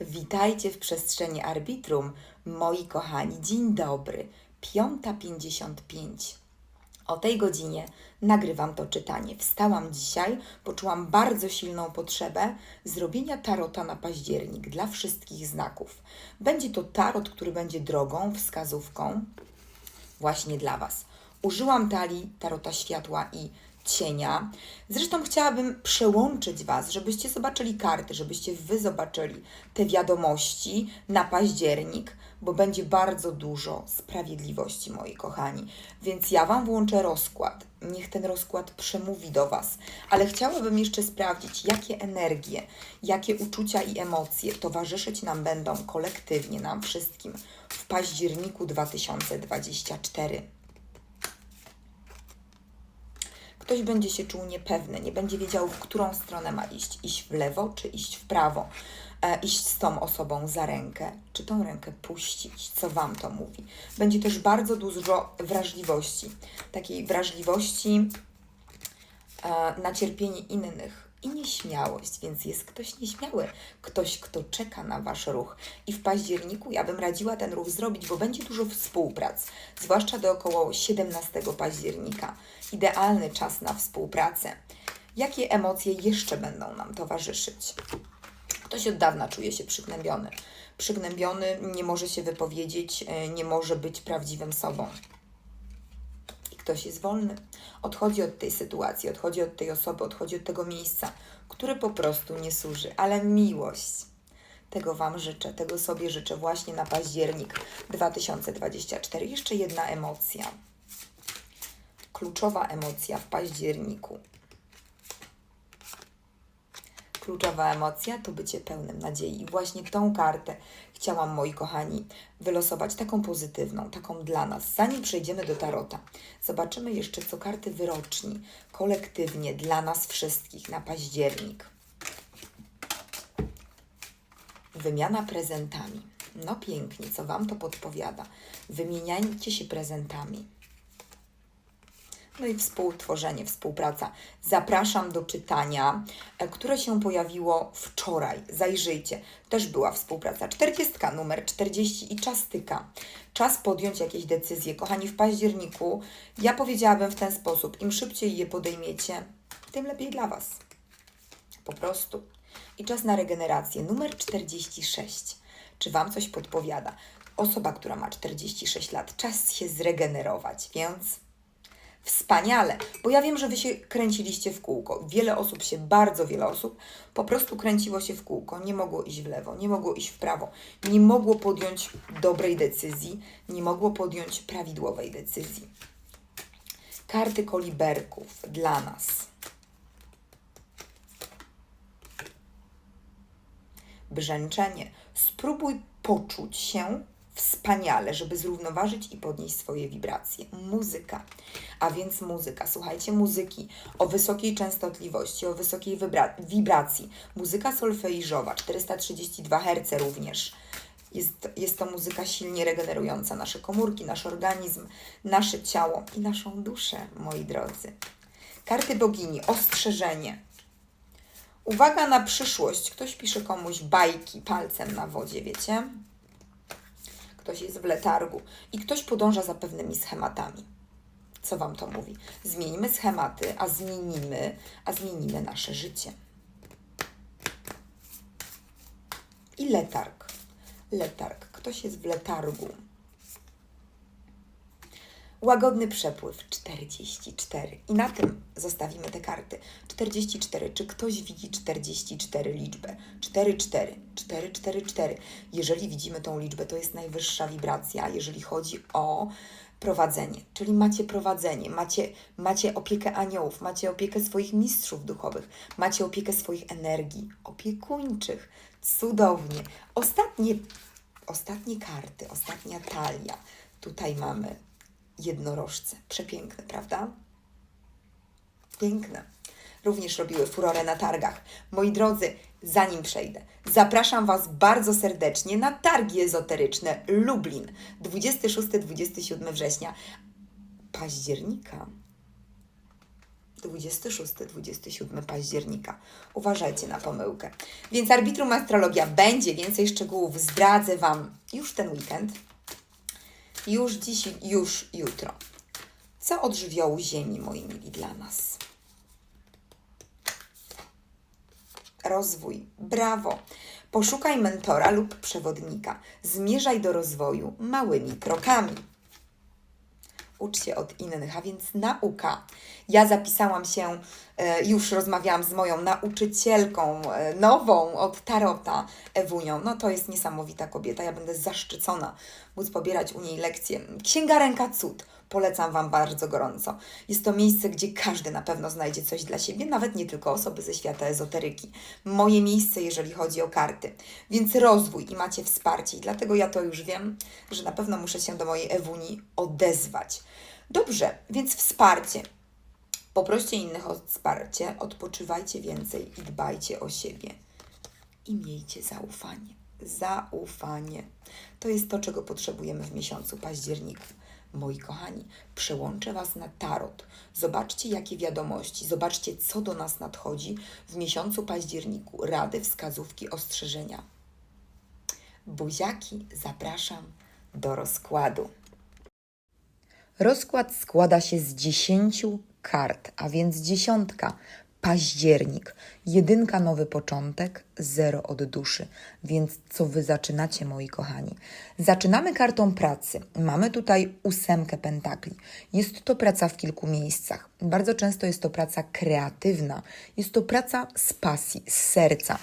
Witajcie w przestrzeni arbitrum, moi kochani. Dzień dobry. 5.55. O tej godzinie nagrywam to czytanie. Wstałam dzisiaj, poczułam bardzo silną potrzebę zrobienia tarota na październik dla wszystkich znaków. Będzie to tarot, który będzie drogą, wskazówką właśnie dla Was. Użyłam talii tarota światła i cienia. Zresztą chciałabym przełączyć Was, żebyście zobaczyli karty, żebyście Wy zobaczyli te wiadomości na październik, bo będzie bardzo dużo sprawiedliwości, moi kochani. Więc ja Wam włączę rozkład. Niech ten rozkład przemówi do Was. Ale chciałabym jeszcze sprawdzić, jakie energie, jakie uczucia i emocje towarzyszyć nam będą kolektywnie, nam wszystkim w październiku 2024. Ktoś będzie się czuł niepewny, nie będzie wiedział, w którą stronę ma iść. Iść w lewo czy iść w prawo. E, iść z tą osobą za rękę, czy tą rękę puścić, co Wam to mówi. Będzie też bardzo dużo wrażliwości. Takiej wrażliwości e, na cierpienie innych i nieśmiałość, więc jest ktoś nieśmiały, ktoś, kto czeka na Wasz ruch. I w październiku ja bym radziła ten ruch zrobić, bo będzie dużo współprac, zwłaszcza do około 17 października. Idealny czas na współpracę. Jakie emocje jeszcze będą nam towarzyszyć? Ktoś od dawna czuje się przygnębiony. Przygnębiony, nie może się wypowiedzieć, e, nie może być prawdziwym sobą. Ktoś jest wolny. Odchodzi od tej sytuacji, odchodzi od tej osoby, odchodzi od tego miejsca, które po prostu nie służy. Ale miłość. Tego Wam życzę, tego sobie życzę właśnie na październik 2024. Jeszcze jedna emocja. Kluczowa emocja w październiku. Kluczowa emocja to bycie pełnym nadziei. I właśnie tą kartę chciałam, moi kochani, wylosować, taką pozytywną, taką dla nas. Zanim przejdziemy do tarota, zobaczymy jeszcze, co karty wyroczni kolektywnie dla nas wszystkich na październik. Wymiana prezentami. No pięknie, co Wam to podpowiada. Wymieniajcie się prezentami. No i współtworzenie, współpraca. Zapraszam do czytania, e, które się pojawiło wczoraj. Zajrzyjcie. Też była współpraca. 40, numer 40 i czas tyka. Czas podjąć jakieś decyzje. Kochani, w październiku ja powiedziałabym w ten sposób: im szybciej je podejmiecie, tym lepiej dla Was. Po prostu. I czas na regenerację. Numer 46. Czy Wam coś podpowiada? Osoba, która ma 46 lat, czas się zregenerować, więc Wspaniale, bo ja wiem, że Wy się kręciliście w kółko. Wiele osób się, bardzo wiele osób po prostu kręciło się w kółko. Nie mogło iść w lewo, nie mogło iść w prawo, nie mogło podjąć dobrej decyzji, nie mogło podjąć prawidłowej decyzji. Karty koliberków dla nas. Brzęczenie. Spróbuj poczuć się wspaniale, żeby zrównoważyć i podnieść swoje wibracje. Muzyka, a więc muzyka. Słuchajcie, muzyki o wysokiej częstotliwości, o wysokiej wibracji. Muzyka solfeiżowa, 432 Hz również. Jest, jest to muzyka silnie regenerująca nasze komórki, nasz organizm, nasze ciało i naszą duszę, moi drodzy. Karty bogini, ostrzeżenie. Uwaga na przyszłość. Ktoś pisze komuś bajki palcem na wodzie, wiecie? Ktoś jest w letargu i ktoś podąża za pewnymi schematami. Co Wam to mówi? Zmieńmy schematy, a zmienimy, a zmienimy nasze życie. I letarg. Letarg. Ktoś jest w letargu. Łagodny przepływ 44. I na tym zostawimy te karty. 44. Czy ktoś widzi 44 liczbę? 44. 444. Jeżeli widzimy tą liczbę, to jest najwyższa wibracja, jeżeli chodzi o prowadzenie. Czyli macie prowadzenie, macie, macie opiekę aniołów, macie opiekę swoich mistrzów duchowych, macie opiekę swoich energii opiekuńczych. Cudownie. Ostatnie, ostatnie karty, ostatnia talia. Tutaj mamy jednorożce. Przepiękne, prawda? Piękne. Również robiły furorę na targach. Moi drodzy, zanim przejdę, zapraszam Was bardzo serdecznie na targi ezoteryczne Lublin 26-27 września października. 26-27 października. Uważajcie na pomyłkę. Więc arbitrum astrologia będzie, więcej szczegółów zdradzę Wam już ten weekend, już dziś, już jutro. Co od żywiołu ziemi, moi mili, dla nas? Rozwój. Brawo. Poszukaj mentora lub przewodnika. Zmierzaj do rozwoju małymi krokami. Ucz się od innych, a więc nauka. Ja zapisałam się, e, już rozmawiałam z moją nauczycielką e, nową od Tarota, Ewunią. No to jest niesamowita kobieta, ja będę zaszczycona móc pobierać u niej lekcje. Księga Ręka Cud. Polecam Wam bardzo gorąco. Jest to miejsce, gdzie każdy na pewno znajdzie coś dla siebie, nawet nie tylko osoby ze świata ezoteryki. Moje miejsce, jeżeli chodzi o karty. Więc rozwój i macie wsparcie. I dlatego ja to już wiem, że na pewno muszę się do mojej Ewuni odezwać. Dobrze, więc wsparcie. Poproście innych o wsparcie, odpoczywajcie więcej i dbajcie o siebie. I miejcie zaufanie. Zaufanie. To jest to, czego potrzebujemy w miesiącu październiku. Moi kochani, przełączę Was na tarot. Zobaczcie, jakie wiadomości, zobaczcie, co do nas nadchodzi w miesiącu październiku. Rady, wskazówki, ostrzeżenia. Buziaki, zapraszam do rozkładu. Rozkład składa się z dziesięciu kart, a więc dziesiątka. Październik, jedynka nowy początek, zero od duszy. Więc co wy zaczynacie, moi kochani? Zaczynamy kartą pracy. Mamy tutaj ósemkę pentakli. Jest to praca w kilku miejscach. Bardzo często jest to praca kreatywna. Jest to praca z pasji, z serca.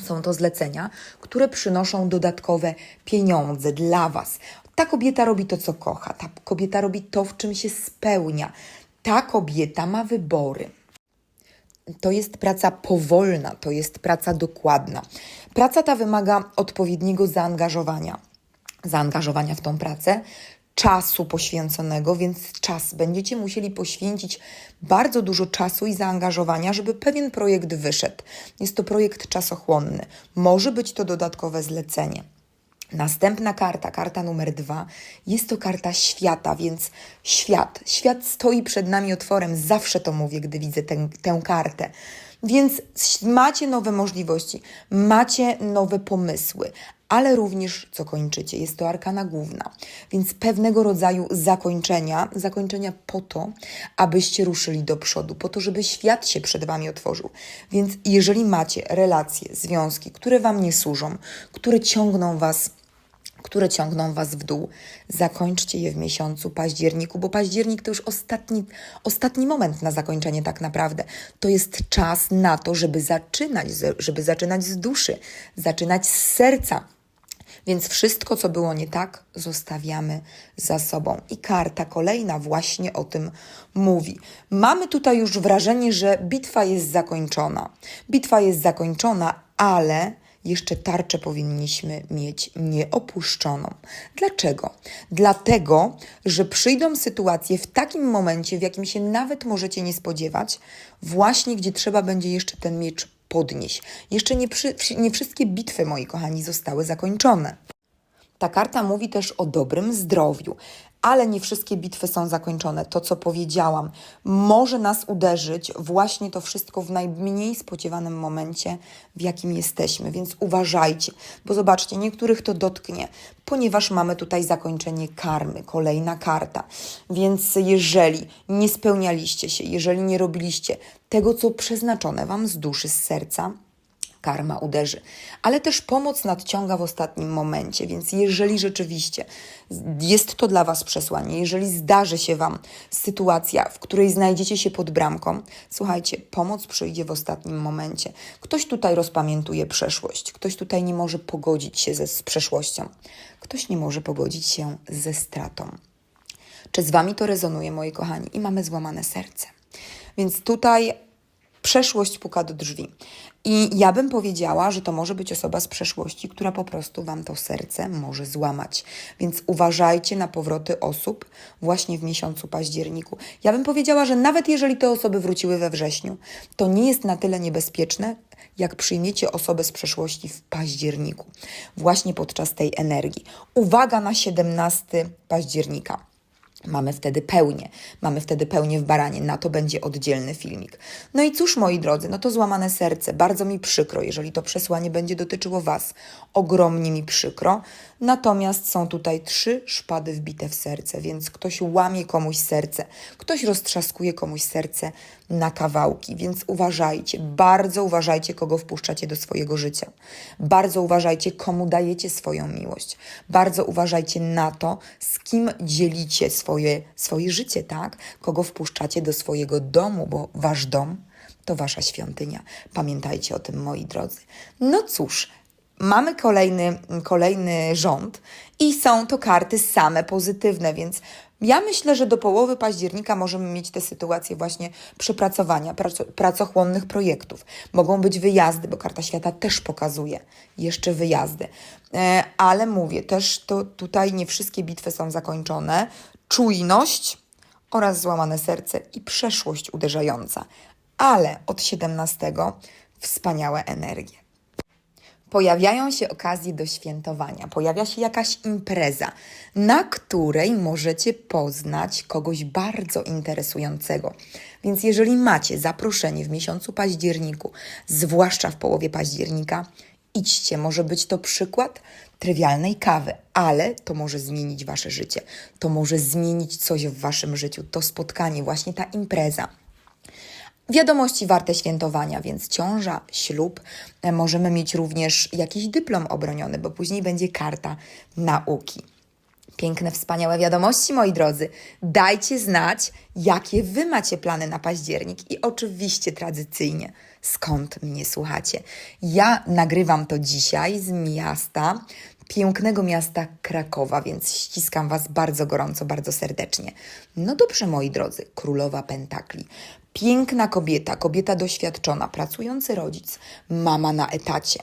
Są to zlecenia, które przynoszą dodatkowe pieniądze dla Was. Ta kobieta robi to, co kocha. Ta kobieta robi to, w czym się spełnia. Ta kobieta ma wybory. To jest praca powolna, to jest praca dokładna. Praca ta wymaga odpowiedniego zaangażowania. Zaangażowania w tą pracę, czasu poświęconego, więc czas będziecie musieli poświęcić bardzo dużo czasu i zaangażowania, żeby pewien projekt wyszedł. Jest to projekt czasochłonny. Może być to dodatkowe zlecenie. Następna karta, karta numer dwa, jest to karta świata, więc świat. Świat stoi przed nami otworem, zawsze to mówię, gdy widzę tę, tę kartę. Więc macie nowe możliwości, macie nowe pomysły, ale również co kończycie. Jest to arkana główna, więc pewnego rodzaju zakończenia, zakończenia po to, abyście ruszyli do przodu, po to, żeby świat się przed Wami otworzył. Więc jeżeli macie relacje, związki, które Wam nie służą, które ciągną Was które ciągną Was w dół. Zakończcie je w miesiącu październiku, bo październik to już ostatni, ostatni moment na zakończenie tak naprawdę. To jest czas na to, żeby zaczynać, żeby zaczynać z duszy, zaczynać z serca. Więc wszystko, co było nie tak, zostawiamy za sobą. I karta kolejna właśnie o tym mówi. Mamy tutaj już wrażenie, że bitwa jest zakończona. Bitwa jest zakończona, ale jeszcze tarczę powinniśmy mieć nieopuszczoną. Dlaczego? Dlatego, że przyjdą sytuacje w takim momencie, w jakim się nawet możecie nie spodziewać, właśnie gdzie trzeba będzie jeszcze ten miecz podnieść. Jeszcze nie, przy, nie wszystkie bitwy, moi kochani, zostały zakończone. Ta karta mówi też o dobrym zdrowiu, ale nie wszystkie bitwy są zakończone. To, co powiedziałam, może nas uderzyć właśnie to wszystko w najmniej spodziewanym momencie, w jakim jesteśmy. Więc uważajcie, bo zobaczcie, niektórych to dotknie, ponieważ mamy tutaj zakończenie karmy, kolejna karta. Więc jeżeli nie spełnialiście się, jeżeli nie robiliście tego, co przeznaczone Wam z duszy, z serca, karma uderzy. Ale też pomoc nadciąga w ostatnim momencie, więc jeżeli rzeczywiście jest to dla Was przesłanie, jeżeli zdarzy się Wam sytuacja, w której znajdziecie się pod bramką, słuchajcie, pomoc przyjdzie w ostatnim momencie. Ktoś tutaj rozpamiętuje przeszłość, ktoś tutaj nie może pogodzić się ze, z przeszłością, ktoś nie może pogodzić się ze stratą. Czy z Wami to rezonuje, moi kochani? I mamy złamane serce. Więc tutaj przeszłość puka do drzwi. I ja bym powiedziała, że to może być osoba z przeszłości, która po prostu Wam to serce może złamać. Więc uważajcie na powroty osób właśnie w miesiącu październiku. Ja bym powiedziała, że nawet jeżeli te osoby wróciły we wrześniu, to nie jest na tyle niebezpieczne, jak przyjmiecie osobę z przeszłości w październiku, właśnie podczas tej energii. Uwaga na 17 października. Mamy wtedy pełnię, mamy wtedy pełnię w baranie, na to będzie oddzielny filmik. No i cóż, moi drodzy, no to złamane serce, bardzo mi przykro, jeżeli to przesłanie będzie dotyczyło Was. Ogromnie mi przykro. Natomiast są tutaj trzy szpady wbite w serce, więc ktoś łamie komuś serce, ktoś roztrzaskuje komuś serce na kawałki, więc uważajcie, bardzo uważajcie, kogo wpuszczacie do swojego życia. Bardzo uważajcie, komu dajecie swoją miłość. Bardzo uważajcie na to, z kim dzielicie swoje, swoje życie, tak? Kogo wpuszczacie do swojego domu, bo wasz dom to wasza świątynia. Pamiętajcie o tym, moi drodzy. No cóż, mamy kolejny, kolejny rząd i są to karty same pozytywne, więc ja myślę, że do połowy października możemy mieć te sytuacje właśnie przepracowania, praco, pracochłonnych projektów. Mogą być wyjazdy, bo karta świata też pokazuje jeszcze wyjazdy. E, ale mówię, też to tutaj nie wszystkie bitwy są zakończone. Czujność oraz złamane serce i przeszłość uderzająca. Ale od 17 wspaniałe energie pojawiają się okazje do świętowania, pojawia się jakaś impreza, na której możecie poznać kogoś bardzo interesującego. Więc jeżeli macie zaproszenie w miesiącu październiku, zwłaszcza w połowie października, idźcie. Może być to przykład trywialnej kawy, ale to może zmienić wasze życie. To może zmienić coś w waszym życiu. To spotkanie, właśnie ta impreza. Wiadomości warte świętowania, więc ciąża, ślub, e, możemy mieć również jakiś dyplom obroniony, bo później będzie karta nauki. Piękne, wspaniałe wiadomości, moi drodzy. Dajcie znać, jakie Wy macie plany na październik i oczywiście tradycyjnie, skąd mnie słuchacie. Ja nagrywam to dzisiaj z miasta, pięknego miasta Krakowa, więc ściskam Was bardzo gorąco, bardzo serdecznie. No dobrze, moi drodzy, królowa Pentakli. Piękna kobieta, kobieta doświadczona, pracujący rodzic, mama na etacie.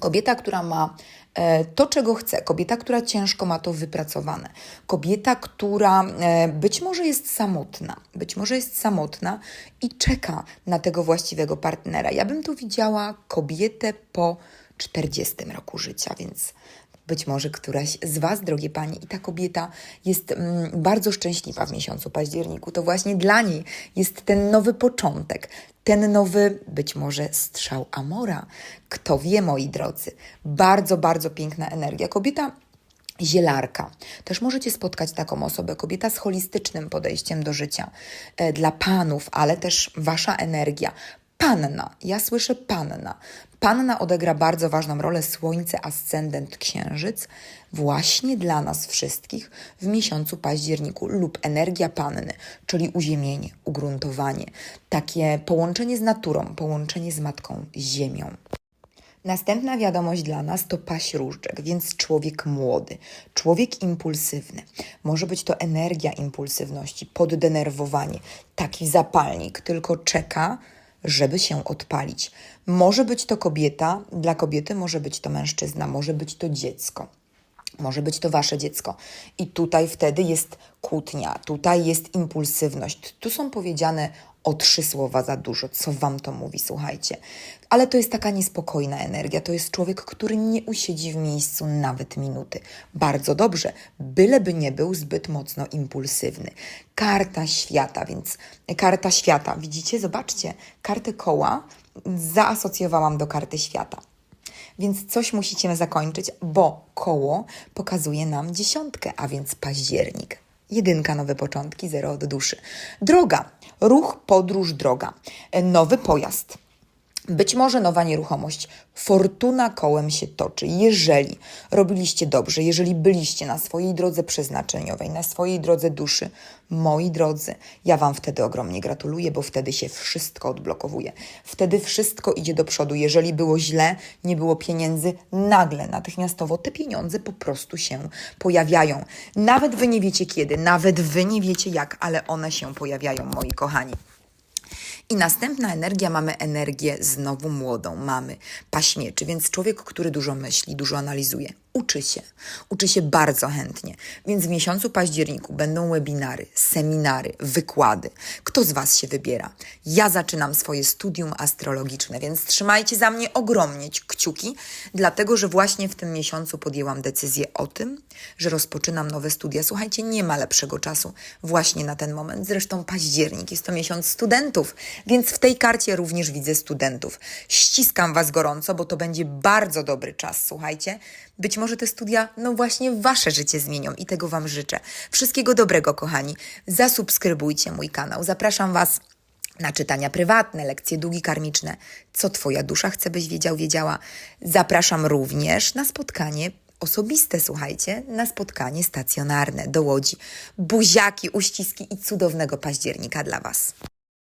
Kobieta, która ma e, to, czego chce, kobieta, która ciężko ma to wypracowane, kobieta, która e, być może jest samotna, być może jest samotna i czeka na tego właściwego partnera. Ja bym tu widziała kobietę po 40 roku życia, więc być może któraś z Was, drogie Panie, i ta kobieta jest mm, bardzo szczęśliwa w miesiącu październiku. To właśnie dla niej jest ten nowy początek, ten nowy, być może strzał Amora. Kto wie, moi drodzy. Bardzo, bardzo piękna energia. Kobieta Zielarka. Też możecie spotkać taką osobę, kobieta z holistycznym podejściem do życia. E, Dla panów, ale też wasza energia. Panna, ja słyszę panna. Panna odegra bardzo ważną rolę Słońce, Ascendent, Księżyc właśnie dla nas wszystkich w miesiącu październiku lub energia panny, czyli uziemienie, ugruntowanie, takie połączenie z naturą, połączenie z Matką Ziemią. Następna wiadomość dla nas to paść różdżek, więc człowiek młody, człowiek impulsywny. Może być to energia impulsywności, poddenerwowanie, taki zapalnik, tylko czeka, żeby się odpalić. Może być to kobieta, dla kobiety może być to mężczyzna, może być to dziecko. Może być to wasze dziecko. I tutaj wtedy jest kłótnia, tutaj jest impulsywność. Tu są powiedziane o trzy słowa za dużo. Co wam to mówi, słuchajcie. Ale to jest taka niespokojna energia. To jest człowiek, który nie usiedzi w miejscu nawet minuty. Bardzo dobrze, byleby nie był zbyt mocno impulsywny. Karta świata, więc karta świata. Widzicie, zobaczcie, kartę koła zaasocjowałam do karty świata. Więc coś musicie zakończyć, bo koło pokazuje nam dziesiątkę, a więc październik. Jedynka, nowe początki, zero od duszy. Droga, ruch, podróż, droga. E, Nowy pojazd. Być może nowa nieruchomość. Fortuna kołem się toczy. Jeżeli robiliście dobrze, jeżeli byliście na swojej drodze przeznaczeniowej, na swojej drodze duszy, moi drodzy, ja Wam wtedy ogromnie gratuluję, bo wtedy się wszystko odblokowuje. Wtedy wszystko idzie do przodu. Jeżeli było źle, nie było pieniędzy, nagle, natychmiastowo te pieniądze po prostu się pojawiają. Nawet Wy nie wiecie kiedy, nawet Wy nie wiecie jak, ale one się pojawiają, moi kochani. I następna energia, mamy energię znowu młodą, mamy paśmieczy, więc człowiek, który dużo myśli, dużo analizuje. Uczy się. Uczy się bardzo chętnie. Więc w miesiącu październiku będą webinary, seminary, wykłady. Kto z Was się wybiera? Ja zaczynam swoje studium astrologiczne, więc trzymajcie za mnie ogromnie kciuki, dlatego że właśnie w tym miesiącu podjęłam decyzję o tym, że rozpoczynam nowe studia. Słuchajcie, nie ma lepszego czasu właśnie na ten moment. Zresztą październik jest to miesiąc studentów, więc w tej karcie również widzę studentów. Ściskam Was gorąco, bo to będzie bardzo dobry czas, słuchajcie. Być może te studia, no właśnie, Wasze życie zmienią i tego Wam życzę. Wszystkiego dobrego, kochani. Zasubskrybujcie mój kanał. Zapraszam Was na czytania prywatne, lekcje długi karmiczne. Co Twoja dusza chce, byś wiedział, wiedziała. Zapraszam również na spotkanie osobiste, słuchajcie, na spotkanie stacjonarne do Łodzi. Buziaki, uściski i cudownego października dla Was.